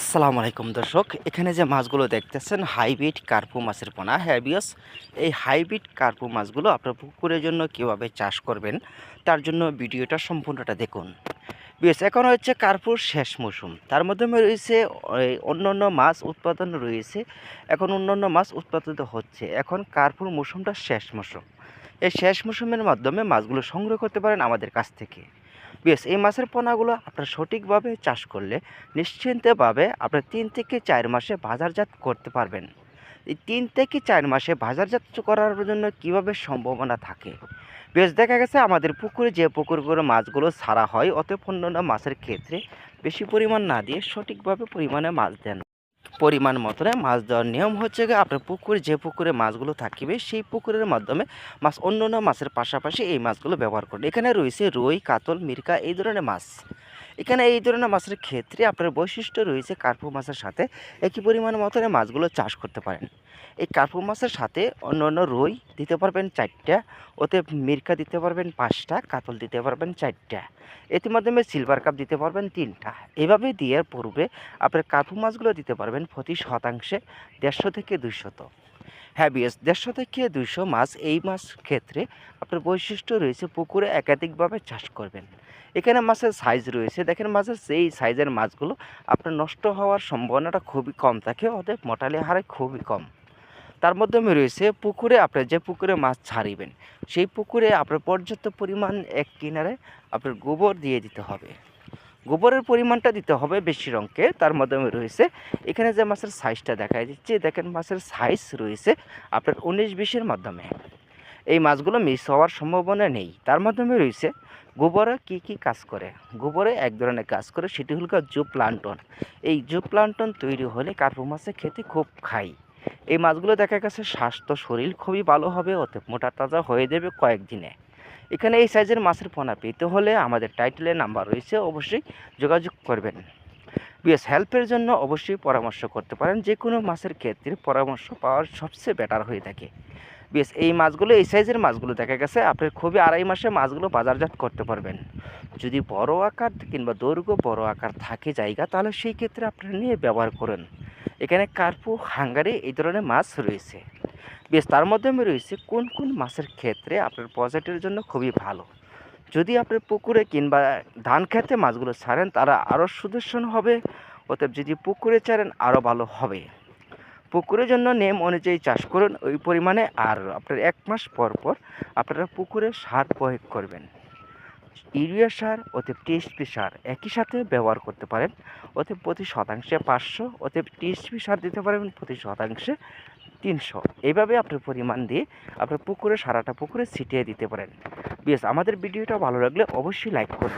আসসালামু আলাইকুম দর্শক, এখানে যে মাছগুলো দেখতেছেন, হাইব্রিড কার্পু মাছের পোনা। হ্যাবিয়াস এই হাইব্রিড কার্পু মাছগুলো আপনার পুকুরের জন্য কীভাবে চাষ করবেন, তার জন্য ভিডিওটা সম্পূর্ণটা দেখুন। বেশ এখন হচ্ছে কার্পুর শেষ মৌসুম। তার মাধ্যমে রয়েছে ওই অন্যান্য মাছ উৎপাদন রয়েছে। এখন অন্যান্য মাছ উৎপাদিত হচ্ছে। এখন কার্পুর মৌসুমটা শেষ মৌসুম। এই শেষ মৌসুমের মাধ্যমে মাছগুলো সংগ্রহ করতে পারেন আমাদের কাছ থেকে। বেশ, এই মাছের পোনাগুলো আপনার সঠিকভাবে চাষ করলে নিশ্চিন্তভাবে আপনার তিন থেকে চার মাসে বাজারজাত করতে পারবেন। এই তিন থেকে চার মাসে বাজারজাত করার জন্য কীভাবে সম্ভাবনা থাকে? বেশ, দেখা গেছে আমাদের পুকুরে যে পুকুরগুলো মাছগুলো ছাড়া হয়, অতএব অন্যান্য মাছের ক্ষেত্রে বেশি পরিমাণ না দিয়ে সঠিকভাবে পরিমাণে মাছ দেন। পরিমাণ মতনে মাছ দেওয়ার নিয়ম হচ্ছে গিয়ে আপনার পুকুরে যে পুকুরে মাছগুলো থাকিবে, সেই পুকুরের মাধ্যমে মাছ অন্য অন্য মাছের পাশাপাশি এই মাছগুলো ব্যবহার করুন। এখানে রয়েছে রুই, কাতল, মিরকা এই ধরনের মাছ। এখানে এই ধরনের মাছের ক্ষেত্রে আপনার বৈশিষ্ট্য রয়েছে কার্পু মাছের সাথে একই পরিমাণ মতনে মাছগুলো চাষ করতে পারেন। এই কার্পু মাছের সাথে অন্য অন্য রুই দিতে পারবেন চারটা, ওতে মিরকা দিতে পারবেন পাঁচটা, কাতল দিতে পারবেন চারটা এটির মাধ্যমে সিলভার কাপ দিতে পারবেন তিনটা। এভাবে দেওয়ার পূর্বে আপনার কার্পু মাছগুলো দিতে পারবেন প্রতি শতাংশে দেড়শো থেকে দুইশত। হ্যাঁ বিএস দেড়শো থেকে দুইশো মাছ এই মাছ ক্ষেত্রে আপনার বৈশিষ্ট্য রয়েছে পুকুরে একাধিকভাবে চাষ করবেন। এখানে মাছের সাইজ রয়েছে। দেখেন মাছের সেই সাইজের মাছগুলো আপনার নষ্ট হওয়ার সম্ভাবনাটা খুবই কম থাকে, অতএব মোটালি হারে খুবই কম। তার মাধ্যমে রয়েছে পুকুরে আপনি যে পুকুরে মাছ ছাড়িবেন, সেই পুকুরে আপনার পর্যাপ্ত পরিমাণ এক কিনারে আপনার গোবর দিয়ে দিতে হবে। গোবরের পরিমাণটা দিতে হবে বেশি রঙকে, তার মাধ্যমে রয়েছে। এখানে যে মাছের সাইজটা দেখা যাচ্ছে দেখেন মাছের সাইজ রয়েছে আপনার উনিশ বিশের মাধ্যমে। এই মাছগুলো মিস হওয়ার সম্ভাবনা নেই। তার মাধ্যমে রয়েছে গোবরে কি কি কাজ করে? গোবরে এক ধরনের কাজ করে, সেটি হল জু প্লান্টন এই জু প্লান্টন তৈরি হলে কার্পু মাছে খেতে খুব খাই। এই মাছগুলো দেখা গেছে স্বাস্থ্য, শরীর খুবই ভালো হবে, অতএব মোটা তাজা হয়ে যাবে কয়েকদিনে। এখানে এই সাইজের মাছের পোনা পেতে হলে আমাদের টাইটেলে নাম্বার রয়েছে, অবশ্যই যোগাযোগ করবেন। বিএস, হেল্পের জন্য অবশ্যই পরামর্শ করতে পারেন যে কোনো মাছের ক্ষেত্রে পরামর্শ পাওয়ার সবচেয়ে বেটার হয়ে থাকে। বেশ এই মাছগুলো, এই সাইজের মাছগুলো দেখা গেছে, আপনি খুবই আড়াই মাসে মাছগুলো বাজারজাত করতে পারবেন। যদি বড় আকার কিংবা দৈর্ঘ্য বড় আকার থাকে জায়গা, তাহলে সেই ক্ষেত্রে আপনারা নিয়ে ব্যবহার করেন। এখানে কার্পু, হাঙ্গারি এই ধরনের মাছ রয়েছে। বেশ, তার মাধ্যমে রয়েছে কোন কোন মাছের ক্ষেত্রে আপনার প্রজেক্টের জন্য খুবই ভালো। যদি আপনার পুকুরে কিংবা ধান খেতে মাছগুলো ছাড়েন, তারা আরও সুদর্শন হবে, অতএব যদি পুকুরে ছাড়েন, আরও ভালো হবে। পুকুরের জন্য নেম অনুযায়ী চাষ করুন, ওই পরিমাণে, আর আপনার এক মাস পর পর আপনারা পুকুরে সার প্রয়োগ করবেন। ইউরিয়া সার, অতএব টিএসপি সার একই সাথে ব্যবহার করতে পারেন, অতএব প্রতি শতাংশে পাঁচশো, অতএব টিএসপি সার দিতে পারবেন প্রতি শতাংশে তিনশো। এইভাবে আপনার পরিমাণ দিয়ে আপনার পুকুরে, সারাটা পুকুরে ছিটিয়ে দিতে পারেন। বেশ আমাদের ভিডিওটা ভালো লাগলে অবশ্যই লাইক করবেন।